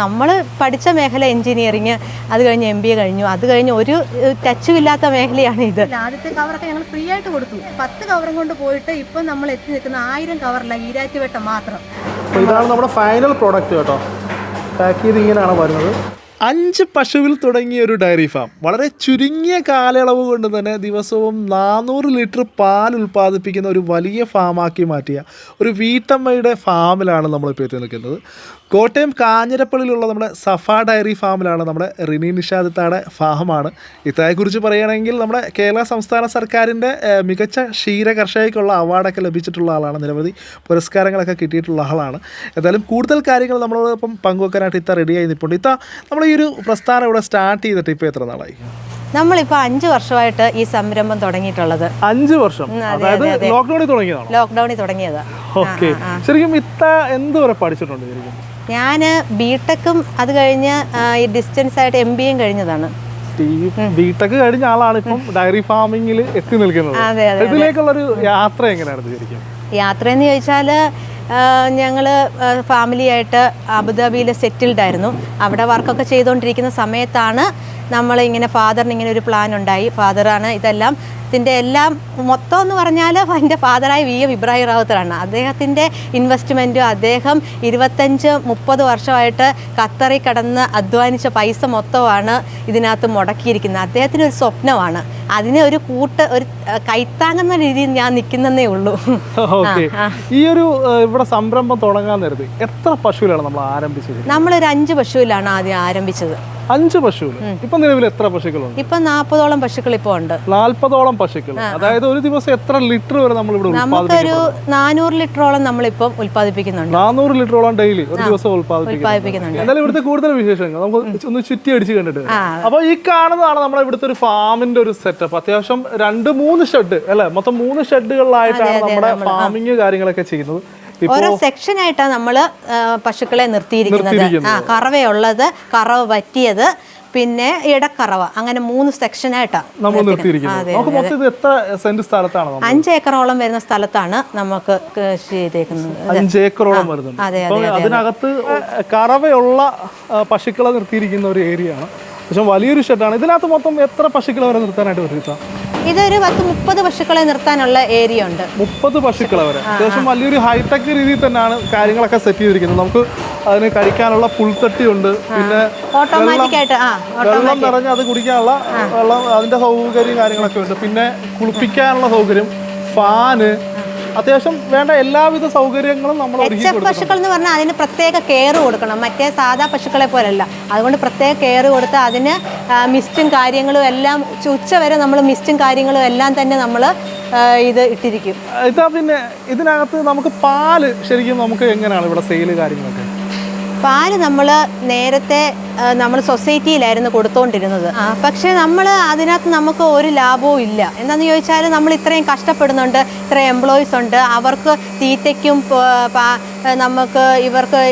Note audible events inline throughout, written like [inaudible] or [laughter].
നമ്മൾ പഠിച്ച മേഖല എഞ്ചിനീയറിങ് അത് കഴിഞ്ഞ് എം ബി എ കഴിഞ്ഞു. അത് കഴിഞ്ഞ് ഒരു ടച്ചും ഇല്ലാത്ത മേഖലയാണ് ഇത്. ആദ്യത്തെ കവറൊക്കെ ഞങ്ങൾ ഫ്രീ ആയിട്ട് കൊടുത്തു. പത്ത് കവറും കൊണ്ട് പോയിട്ട് ഇപ്പം നമ്മൾ എത്തി നിൽക്കുന്ന ആയിരം കവറില്ല ഈരാറ്റുവട്ടം മാത്രം. ഇതാണ് നമ്മുടെ ഫൈനൽ പ്രോഡക്റ്റ് കേട്ടോ. പാക്ക് ചെയ്ത് ഇങ്ങനെയാണ് വരുന്നത്. അഞ്ച് പശുവിൽ തുടങ്ങിയ ഒരു ഡയറി ഫാം. വളരെ ചുരുങ്ങിയ കാലയളവ് കൊണ്ട് തന്നെ ദിവസവും നാനൂറ് ലിറ്റർ പാൽ ഉൽപ്പാദിപ്പിക്കുന്ന ഒരു വലിയ ഫാമാക്കി മാറ്റിയ ഒരു വീട്ടമ്മയുടെ ഫാമിലാണ് നമ്മളിപ്പോൾ എത്തി നിൽക്കുന്നത്. കോട്ടയം കാഞ്ഞിരപ്പള്ളിയിലുള്ള നമ്മുടെ സഫ ഡയറി ഫാമിലാണ് നമ്മുടെ റിനി നിഷാദത്താടെ ഫാമാണ് ഇത്രയെക്കുറിച്ച് പറയുകയാണെങ്കിൽ നമ്മുടെ കേരള സംസ്ഥാന സർക്കാരിന്റെ മികച്ച ക്ഷീര കർഷകയ്ക്കുള്ള അവാർഡൊക്കെ ലഭിച്ചിട്ടുള്ള ആളാണ്. നിരവധി പുരസ്കാരങ്ങളൊക്കെ കിട്ടിയിട്ടുള്ള ആളാണ്. എന്തായാലും കൂടുതൽ കാര്യങ്ങൾ നമ്മളോടൊപ്പം പങ്കുവെക്കാനായിട്ട് ഇത്ത റെഡിയായി നിൽപ്പുണ്ട് ഇത്ത നമ്മൾ ഈ ഒരു പ്രസ്ഥാനം ഇവിടെ സ്റ്റാർട്ട് ചെയ്തിട്ട് ഇപ്പോൾ എത്ര നാളായി? നമ്മളിപ്പോ അഞ്ചു വർഷമായിട്ട് ഈ സംരംഭം തുടങ്ങിയിട്ടുള്ളത്. അഞ്ചു വർഷം? അതായത് ലോക്ക്ഡൌണിൽ തുടങ്ങിയതാണ്? ലോക്ക്ഡൗണിൽ തുടങ്ങിയത്. ശരിക്കും ഇത്ത എന്തോരം വരെ പഠിച്ചിട്ടുണ്ട് ശരിക്കും? ഞാൻ ബിടെക്കും അത് കഴിഞ്ഞ് ഈ ഡിസ്റ്റൻസ് ആയിട്ട് എം ബി എയും കഴിഞ്ഞതാണ്. ബിടെക് കഴിഞ്ഞ ആളാണ് ഇപ്പം ഡയറി ഫാമിംഗിൽ എത്തി നിൽക്കുന്നത്. അതെ ഇതിലേക്കുള്ളൊരു യാത്ര എങ്ങനെയാണ് യാത്ര എന്ന് ചോദിച്ചാൽ ഞങ്ങൾ ഫാമിലിയായിട്ട് അബുദാബിയിൽ സെറ്റിൽഡ് ആയിരുന്നു അവിടെ വർക്കൊക്കെ ചെയ്തുകൊണ്ടിരിക്കുന്ന സമയത്താണ് നമ്മളിങ്ങനെ ഫാദറിന് ഇങ്ങനെ ഒരു പ്ലാൻ ഉണ്ടായി. ഫാദറാണ് ഇതെല്ലാം ഇതിന്റെ എല്ലാം മൊത്തം എന്ന് പറഞ്ഞാൽ എന്റെ [laughs] ഫാദറായ വി എം ഇബ്രാഹിം റാവുത്തറാണ്. അദ്ദേഹത്തിന്റെ ഇൻവെസ്റ്റ്മെന്റും അദ്ദേഹം ഇരുപത്തഞ്ച് മുപ്പത് വർഷമായിട്ട് ഖത്തറിൽ കടന്ന് അധ്വാനിച്ച പൈസ മൊത്തമാണ് ഇതിനകത്ത് മുടക്കിയിരിക്കുന്നത്. അദ്ദേഹത്തിനൊരു സ്വപ്നമാണ്. അതിന് ഒരു കൂട്ട് ഒരു കൈത്താങ്ങുന്ന രീതിയിൽ ഞാൻ നിൽക്കുന്നതേ ഉള്ളൂ. [laughs] ഈ ഒരു ഇവിടെ സംരംഭം തുടങ്ങാൻ നേരത്തെ എത്ര പശുവിലാണ് നമ്മൾ ആരംഭിച്ചത്? നമ്മളൊരു അഞ്ച് പശുവിലാണ് ആദ്യം ആരംഭിച്ചത്. അഞ്ച് പശുവിൽ ഇപ്പൊ നിലവിൽ എത്ര പശുക്കളുണ്ട്? ഇപ്പൊ നാൽപ്പതോളം പശുക്കൾ ഇപ്പോ ഉണ്ട്. നാല്പതോളം പശുക്കൾ. അതായത് ഒരു ദിവസം എത്ര ലിറ്റർ വരെ നമ്മൾ ഇവിടെ നമുക്കൊരു നാനൂറ് ലിറ്ററോളം നമ്മളിപ്പം ഉത്പാദിപ്പിക്കുന്നുണ്ട് നാനൂറ് ലിറ്ററോളം ഡെയിലി ഒരു ദിവസം ഉത്പാദിപ്പിക്കുന്നുണ്ട് ഉൽപ്പാദിപ്പിക്കുന്നുണ്ട്. എന്തായാലും ഇവിടുത്തെ കൂടുതൽ വിശേഷങ്ങൾ നമുക്ക് ഒന്ന് ചുറ്റി അടിച്ച് കണ്ടിട്ട്. അപ്പൊ ഈ കാണുന്നതാണ് നമ്മുടെ ഇവിടുത്തെ ഒരു ഫാമിന്റെ ഒരു സെറ്റപ്പ് അത്യാവശ്യം രണ്ട് മൂന്ന് ഷെഡ് അല്ലെ? മൊത്തം മൂന്ന് ഷെഡുകളിലായിട്ടാണ് നമ്മുടെ ഫാമിങ് കാര്യങ്ങളൊക്കെ ചെയ്യുന്നത്. ഇപ്പൊ സെക്ഷൻ ആയിട്ടാണ് നമ്മൾ പശുക്കളെ നിർത്തിയിരിക്കുന്നത്. ആ കറവയുള്ളത് കറവ പറ്റിയത് പിന്നെ ഇടക്കറവ അങ്ങനെ മൂന്ന് സെക്ഷനായിട്ടാണ് നമ്മൾ നിർത്തിയിരിക്കുന്നത്. ഇത് എത്ര സെന്റ് സ്ഥലത്താണ് നമ്മൾ? അഞ്ച് ഏക്കറോളം വരുന്ന സ്ഥലത്താണ് നമുക്ക് കൃഷി ചെയ്തേക്കുന്നത്. അഞ്ച് ഏക്കറോളം വരുന്നുണ്ട്. അതിനകത്ത് കറവയുള്ള പശുക്കളെ നിർത്തിയിരിക്കുന്ന ഒരു ഏരിയ ആണ് പക്ഷെ വലിയൊരു ഷെഡാണ്. ഇതിനകത്ത് മൊത്തം എത്ര പശുക്കളെ വരെ നിർത്താനായിട്ട് വരുത്താം ഇതൊരു പത്ത് മുപ്പത് പശുക്കളെ നിർത്താനുള്ള ഏരിയ ഉണ്ട്. മുപ്പത് പശുക്കളെ വരെ. അത്യാവശ്യം വലിയൊരു ഹൈടെക് രീതിയിൽ തന്നെയാണ് കാര്യങ്ങളൊക്കെ സെറ്റ് ചെയ്തിരിക്കുന്നത്. നമുക്ക് അതിന് കഴിക്കാനുള്ള പുൽത്തട്ടി ഉണ്ട് പിന്നെ ഓട്ടോമാറ്റിക് ആയിട്ട് വെള്ളം നിറഞ്ഞ് അത് കുടിക്കാനുള്ള വെള്ളം അതിന്റെ സൗകര്യം കാര്യങ്ങളൊക്കെ ഉണ്ട്. പിന്നെ കുളിപ്പിക്കാനുള്ള സൗകര്യം ഫാന് അത്യാവശ്യം വേണ്ട എല്ലാവിധ സൗകര്യങ്ങളും നമ്മൾ പശുക്കൾ എന്ന് പറഞ്ഞാൽ അതിന് പ്രത്യേക കെയർ കൊടുക്കണം. മറ്റേ സാധാ പശുക്കളെ പോലല്ല. അതുകൊണ്ട് പ്രത്യേക കെയർ കൊടുത്ത് അതിന് മിസ്റ്റും കാര്യങ്ങളും എല്ലാം ഉച്ച വരെ നമ്മൾ മിസ്റ്റും കാര്യങ്ങളും എല്ലാം തന്നെ നമ്മൾ ഇത് ഇട്ടിരിക്കും. ഇതാ പിന്നെ ഇതിനകത്ത് നമുക്ക് പാൽ ശരിക്കും നമുക്ക് എങ്ങനെയാണ് ഇവിടെ സെയിൽ കാര്യങ്ങളൊക്കെ? പാൽ നമ്മൾ നേരത്തെ നമ്മൾ സൊസൈറ്റിയിലായിരുന്നു കൊടുത്തോണ്ടിരുന്നത്. പക്ഷെ പക്ഷേ നമ്മൾ അതിനകത്ത് നമുക്ക് ഒരു ലാഭവും ഇല്ല. എന്താണെന്ന് ചോദിച്ചാൽ നമ്മൾ ഇത്രയും കഷ്ടപ്പെടുന്നുണ്ട് ഇത്ര എംപ്ലോയീസ് ഉണ്ട് അവർക്ക് തീറ്റയ്ക്കും നമുക്ക് ഇവർക്ക്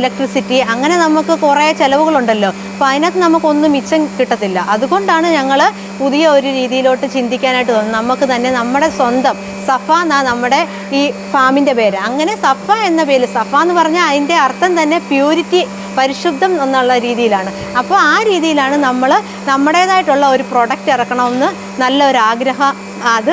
ഇലക്ട്രിസിറ്റി അങ്ങനെ നമുക്ക് കുറേ ചിലവുകളുണ്ടല്ലോ. അപ്പോൾ അതിനകത്ത് നമുക്കൊന്നും മിച്ചം കിട്ടത്തില്ല. അതുകൊണ്ടാണ് ഞങ്ങൾ പുതിയ ഒരു രീതിയിലോട്ട് ചിന്തിക്കാനായിട്ട് തോന്നുന്നത്. നമുക്ക് തന്നെ നമ്മുടെ സ്വന്തം സഫ എന്നാ നമ്മുടെ ഈ ഫാമിന്റെ പേര്. അങ്ങനെ സഫ എന്ന പേര് സഫ എന്ന് പറഞ്ഞാൽ അതിന്റെ അർത്ഥം തന്നെ പ്യൂരിറ്റി പരിശുദ്ധം എന്നുള്ള രീതിയിലാണ്. അപ്പോൾ ആ രീതിയിലാണ് നമ്മൾ നമ്മുടേതായിട്ടുള്ള ഒരു പ്രൊഡക്റ്റ് ഇറക്കണമെന്ന് നല്ല ഒരു ആഗ്രഹം അത്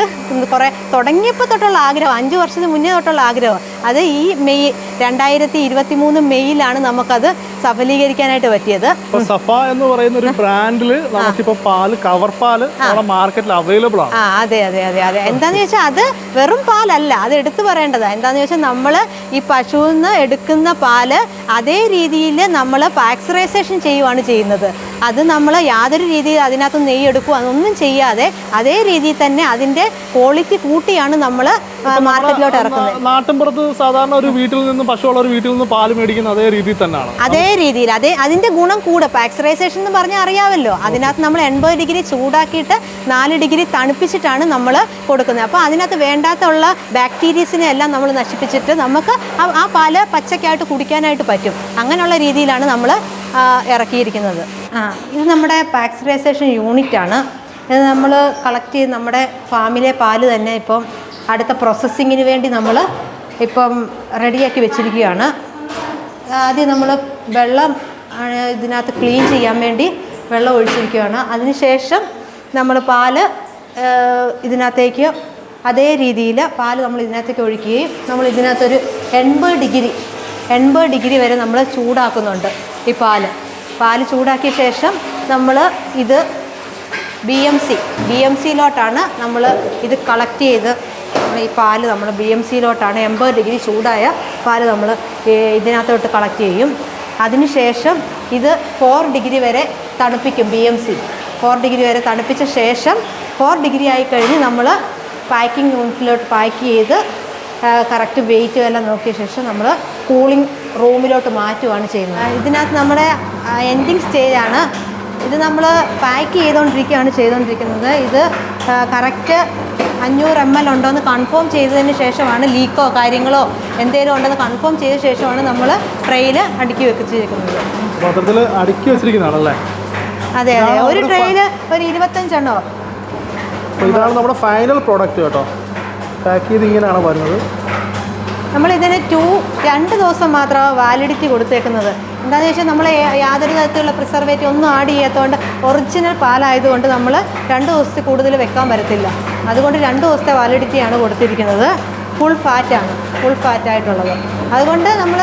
കുറേ തുടങ്ങിയപ്പോൾ തൊട്ടുള്ള ആഗ്രഹം അഞ്ച് വർഷത്തിന് മുന്നേ തൊട്ടുള്ള ആഗ്രഹം. അത് ഈ മെയ് രണ്ടായിരത്തി ഇരുപത്തി മൂന്ന് മെയ്യിലാണ് നമുക്കത് സഫലീകരിക്കാനായിട്ട് പറ്റിയത്. സഫ എന്ന് പറയുന്ന ഒരു ബ്രാൻഡിൽ നമുക്കിപ്പോ പാൽ കവർ പാൽ മാർക്കറ്റിൽ അവൈലബിൾ ആണ്. അതെ അതെ അതെ അതെ. എന്താന്ന് വെച്ചാൽ അത് വെറും പാലല്ല. അത് എടുത്തു പറയേണ്ടതാണ് എന്താന്ന് വെച്ചാൽ നമ്മൾ ഈ പശുവിൽ നിന്ന് എടുക്കുന്ന പാൽ അതേ രീതിയിൽ നമ്മൾ പാക്സറൈസേഷൻ ചെയ്യുവാണ് ചെയ്യുന്നത്. അത് നമ്മൾ യാതൊരു രീതിയിൽ അതിനകത്ത് നെയ്യ് എടുക്കുക അതൊന്നും ചെയ്യാതെ അതേ രീതിയിൽ തന്നെ അതിന്റെ ക്വാളിറ്റി കൂട്ടിയാണ് നമ്മൾ മാർക്കറ്റിലോട്ട് ഇറക്കുന്നത്. നാട്ടിൻപുറത്ത് സാധാരണ ഒരു വീട്ടിൽ നിന്ന് പശുവുള്ള ഒരു വീട്ടിൽ നിന്ന് പാൽ മേടിക്കുന്ന അതേ രീതിയിൽ തന്നെയാണ്. അതേ രീതിയിൽ അതേ അതിന്റെ ഗുണം കൂടെ. പാക്സറൈസേഷൻ എന്ന് പറഞ്ഞാൽ അറിയാമല്ലോ. അതിനകത്ത് നമ്മൾ എൺപത് ഡിഗ്രി ചൂടാക്കിയിട്ട് നാല് ഡിഗ്രി തണുപ്പിച്ചിട്ടാണ് നമ്മൾ കൊടുക്കുന്നത്. അപ്പോൾ അതിനകത്ത് വേണ്ടാത്തുള്ള ബാക്ടീരിയസിനെ എല്ലാം നമ്മൾ നശിപ്പിച്ചിട്ട് നമുക്ക് ആ പാൽ പച്ചക്കായിട്ട് കുടിക്കാനായിട്ട് പറ്റും. അങ്ങനെയുള്ള രീതിയിലാണ് നമ്മൾ ഇറക്കിയിരിക്കുന്നത്. ആ ഇത് നമ്മുടെ പാക്സറൈസേഷൻ യൂണിറ്റ് ആണ്. ഇത് നമ്മൾ കളക്ട് ചെയ്ത് നമ്മുടെ ഫാമിലെ പാൽ തന്നെ ഇപ്പം അടുത്ത പ്രോസസ്സിങ്ങിന് വേണ്ടി നമ്മൾ ഇപ്പം റെഡിയാക്കി വെച്ചിരിക്കുകയാണ്. ആദ്യം നമ്മൾ വെള്ളം ഇതിനകത്ത് ക്ലീൻ ചെയ്യാൻ വേണ്ടി വെള്ളം ഒഴിച്ചിരിക്കുകയാണ്. അതിനുശേഷം നമ്മൾ പാൽ ഇതിനകത്തേക്ക് അതേ രീതിയിൽ പാൽ നമ്മൾ ഇതിനകത്തേക്ക് ഒഴിക്കുകയും നമ്മൾ ഇതിനകത്തൊരു എൺപത് ഡിഗ്രി എൺപത് ഡിഗ്രി വരെ നമ്മൾ ചൂടാക്കുന്നുണ്ട് ഈ പാൽ. പാൽ ചൂടാക്കിയ ശേഷം നമ്മൾ ഇത് B M C B M സിയിലോട്ടാണ് നമ്മൾ ഇത് കളക്ട് ചെയ്ത് ഈ പാൽ നമ്മൾ ബി എം സിയിലോട്ടാണ് എൺപത് ഡിഗ്രി ചൂടായ പാൽ നമ്മൾ ഇതിനകത്തോട്ട് കളക്ട് ചെയ്യും. അതിനുശേഷം ഇത് ഫോർ ഡിഗ്രി വരെ തണുപ്പിക്കും B M C four degree വരെ തണുപ്പിച്ച ശേഷം ഫോർ ഡിഗ്രി ആയി കഴിഞ്ഞ് നമ്മൾ പാക്കിംഗ് യൂണിറ്റിലോട്ട് പാക്ക് ചെയ്ത് കറക്റ്റ് വെയിറ്റ് എല്ലാം നോക്കിയ ശേഷം നമ്മൾ കൂളിംഗ് റൂമിലോട്ട് മാറ്റുകയാണ് ചെയ്യുന്നത്. ഇതിനകത്ത് നമ്മുടെ എൻഡിങ് സ്റ്റേജ് ആണ്. ഇത് നമ്മൾ പാക്ക് ചെയ്തുകൊണ്ടിരിക്കുകയാണ് ചെയ്തുകൊണ്ടിരിക്കുന്നത് ഇത് കറക്റ്റ് അഞ്ഞൂറ് എം എൽ ഉണ്ടോ എന്ന് കൺഫേം ചെയ്തതിന് ശേഷമാണ് ലീക്കോ കാര്യങ്ങളോ എന്തെങ്കിലും ഉണ്ടെന്ന് കൺഫേം ചെയ്ത ശേഷമാണ് നമ്മൾ ട്രെയിൽ അടുക്കി വെച്ചിരിക്കുന്നത്. അടുക്കി വെച്ചിരിക്കുന്നതാണല്ലേ? അതെ അതെ. ഒരു ട്രെയിൽ ഒരു ഇരുപത്തഞ്ചെണ്ണോ? ഇതാണ് നമ്മുടെ ഫൈനൽ പ്രോഡക്റ്റ് കേട്ടോ. പാക്ക് ചെയ്ത് ഇങ്ങനെയാണ് വരുന്നത്. നമ്മൾ ഇതിന് ടു രണ്ട് ദിവസം മാത്രമാണ് വാലിഡിറ്റി കൊടുത്തേക്കുന്നത്. എന്താണെന്ന് വെച്ചാൽ നമ്മൾ യാതൊരു തരത്തിലുള്ള പ്രിസർവേറ്റീവ് ഒന്നും ആഡ് ചെയ്യാത്തതുകൊണ്ട് ഒറിജിനൽ പാലായതുകൊണ്ട് നമ്മൾ രണ്ട് ദിവസത്തിൽ കൂടുതൽ വെക്കാൻ പറ്റത്തില്ല. അതുകൊണ്ട് രണ്ട് ദിവസത്തെ വാലിഡിറ്റിയാണ് കൊടുത്തിരിക്കുന്നത്. ഫുൾ ഫാറ്റാണ് ഫുൾ ഫാറ്റായിട്ടുള്ളത് അതുകൊണ്ട് നമ്മൾ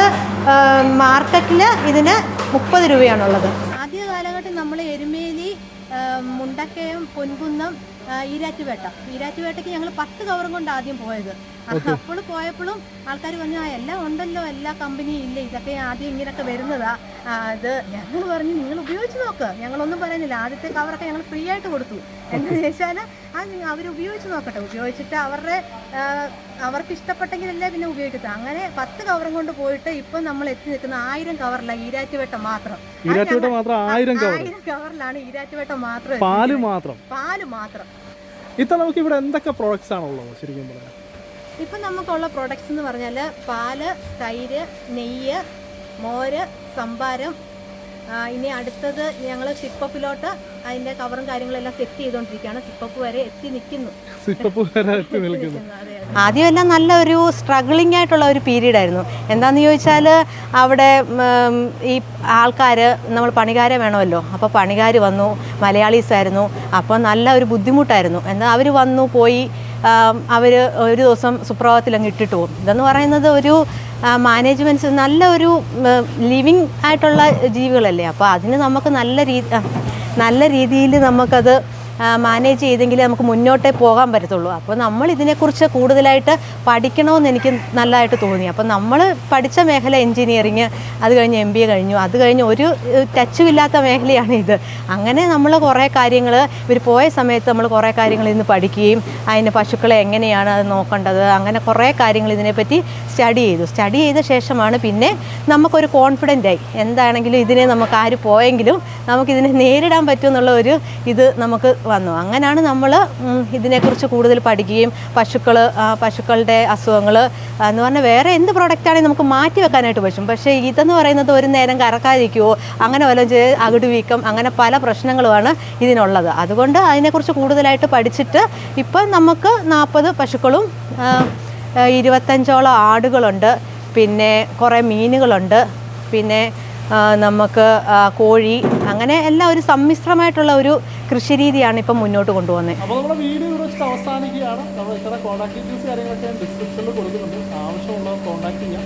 മാർക്കറ്റിൽ ഇതിന് മുപ്പത് രൂപയാണുള്ളത്. ആദ്യ കാലഘട്ടം നമ്മൾ എരുമേലി മുണ്ടക്കയം പൊൻകുന്നം ഈരാറ്റുപേട്ട. ഈരാറ്റുപേട്ടയ്ക്ക് ഞങ്ങൾ പത്ത് കവറും കൊണ്ട് ആദ്യം പോയത്. അപ്പോൾ പോയപ്പോഴും ആൾക്കാർ പറഞ്ഞു ആ എല്ലാം ഉണ്ടല്ലോ എല്ലാ കമ്പനിയും ഇല്ല ഇതൊക്കെ ആദ്യം ഇങ്ങനെയൊക്കെ വരുന്നതാ. അത് ഇത് ഞങ്ങൾ പറഞ്ഞു നിങ്ങൾ ഉപയോഗിച്ച് നോക്ക്. ഞങ്ങളൊന്നും പറയുന്നില്ല. ആദ്യത്തെ കവറൊക്കെ ഞങ്ങൾ ഫ്രീ ആയിട്ട് കൊടുത്തു. എന്താണെന്ന് ചോദിച്ചാൽ ആ അവർ ഉപയോഗിച്ച് നോക്കട്ടെ. ഉപയോഗിച്ചിട്ട് അവരുടെ അവർക്ക് ഇഷ്ടപ്പെട്ടെങ്കിലല്ലേ പിന്നെ ഉപയോഗിക്കട്ടെ അങ്ങനെ പത്ത് കവറും കൊണ്ട് പോയിട്ട് ഇപ്പം നമ്മൾ എത്തി നിൽക്കുന്ന ആയിരം കവറില്ല ഈരാറ്റുപേട്ട മാത്രം. അത് ഈരാറ്റുപേട്ട മാത്രം ആയിരം കവറിലാണ് ഈരാറ്റുപേട്ട മാത്രം പാൽ മാത്രം. പാൽ മാത്രം. ഇത്ര നമുക്ക് ഇവിടെ എന്തൊക്കെ പ്രോഡക്ട്സ് ആണുള്ളത് ശരിക്കും പറയാം ഇപ്പം നമുക്കുള്ള പ്രോഡക്റ്റ്സ് എന്ന് പറഞ്ഞാൽ പാൽ തൈര് നെയ്യ് മോര് സംഭാരം ഇനി അടുത്തത് ഞങ്ങൾ സിപ്പപ്പിലോട്ട് അതിന്റെ കവറും കാര്യങ്ങളെല്ലാം സെറ്റ് ചെയ്തുകൊണ്ടിരിക്കുകയാണ് സിപ്പപ്പ് വരെ എത്തി നിൽക്കുന്നു. സിപ്പപ്പ് വരെ എത്തി നിൽക്കുന്നു. [laughs] ആദ്യമെല്ലാം നല്ല ഒരു സ്ട്രഗ്ലിംഗ് ആയിട്ടുള്ള ഒരു പീരീഡ് ആയിരുന്നു. എന്താണെന്ന് ചോദിച്ചാൽ അവിടെ ഈ ആൾക്കാർ നമ്മൾ പണികാരെ വേണമല്ലോ. അപ്പോൾ പണിക്കാർ വന്നു മലയാളീസ് ആയിരുന്നു അപ്പോൾ നല്ല ഒരു ബുദ്ധിമുട്ടായിരുന്നു. എന്നാൽ അവർ വന്നു പോയി അവർ ഒരു ദിവസം സുപ്രഭാതത്തിൽ അങ്ങ് ഇട്ടിട്ട് പോകും. ഇതെന്ന് പറയുന്നത് ഒരു മാനേജ്മെന്റ്സ് നല്ല ഒരു ലിവിങ് ആയിട്ടുള്ള ജീവികളല്ലേ? അപ്പോൾ അതിന് നമുക്ക് നല്ല രീതി നല്ല രീതിയിൽ നമുക്കത് മാനേജ് ചെയ്തെങ്കിലേ നമുക്ക് മുന്നോട്ടേ പോകാൻ പറ്റത്തുള്ളൂ. അപ്പോൾ നമ്മൾ ഇതിനെക്കുറിച്ച് കൂടുതലായിട്ട് പഠിക്കണമെന്ന് എനിക്ക് നല്ലതായിട്ട് തോന്നി. അപ്പോൾ നമ്മൾ പഠിച്ച മേഖല എൻജിനീയറിങ് അത് കഴിഞ്ഞ് എം ബി എ കഴിഞ്ഞു. അത് കഴിഞ്ഞ് ഒരു ടച്ചും ഇല്ലാത്ത മേഖലയാണ് ഇത്. അങ്ങനെ നമ്മൾ കുറേ കാര്യങ്ങൾ ഇവർ പോയ സമയത്ത് നമ്മൾ കുറേ കാര്യങ്ങൾ ഇന്ന് പഠിക്കുകയും അതിന് പശുക്കളെ എങ്ങനെയാണ് അത് നോക്കേണ്ടത് അങ്ങനെ കുറേ കാര്യങ്ങൾ ഇതിനെപ്പറ്റി സ്റ്റഡി ചെയ്തു. സ്റ്റഡി ചെയ്ത ശേഷമാണ് പിന്നെ നമുക്കൊരു കോൺഫിഡന്റ് ആയി. എന്താണെങ്കിലും ഇതിനെ നമുക്ക് ആര് പോയെങ്കിലും നമുക്കിതിനെ നേരിടാൻ പറ്റുമെന്നുള്ള ഒരു ഇത് നമുക്ക് വന്നു. അങ്ങനെയാണ് നമ്മൾ ഇതിനെക്കുറിച്ച് കൂടുതൽ പഠിക്കുകയും പശുക്കൾ പശുക്കളുടെ അസുഖങ്ങൾ എന്ന് പറഞ്ഞാൽ വേറെ എന്ത് പ്രോഡക്റ്റ് ആണെങ്കിലും നമുക്ക് മാറ്റി വെക്കാനായിട്ട് പറ്റും. പക്ഷേ ഇതെന്ന് പറയുന്നത് ഒരു നേരം കറക്കാതിരിക്കുമോ അങ്ങനെ വല്ലതും ചെയ്ത് അകിട് വീക്കം അങ്ങനെ പല പ്രശ്നങ്ങളുമാണ് ഇതിനുള്ളത്. അതുകൊണ്ട് അതിനെക്കുറിച്ച് കൂടുതലായിട്ട് പഠിച്ചിട്ട് ഇപ്പം നമുക്ക് നാൽപ്പത് പശുക്കളും ഇരുപത്തഞ്ചോളം ആടുകളുണ്ട്. പിന്നെ കുറേ മീനുകളുണ്ട്. പിന്നെ നമുക്ക് കോഴി അങ്ങനെ എല്ലാം ഒരു സമ്മിശ്രമായിട്ടുള്ള ഒരു കൃഷി രീതിയാണ് ഇപ്പം മുന്നോട്ട് കൊണ്ടുപോകുന്നത് അപ്പോൾ നമ്മുടെ വീഡിയോ അവസാനിക്കുകയാണ്. ഇത്ര ഡിസ്ക്രിപ്ഷനിൽ കൊടുക്കുന്നുണ്ട്. ആവശ്യമുള്ള കോൺടാക്ട് ചെയ്യാം.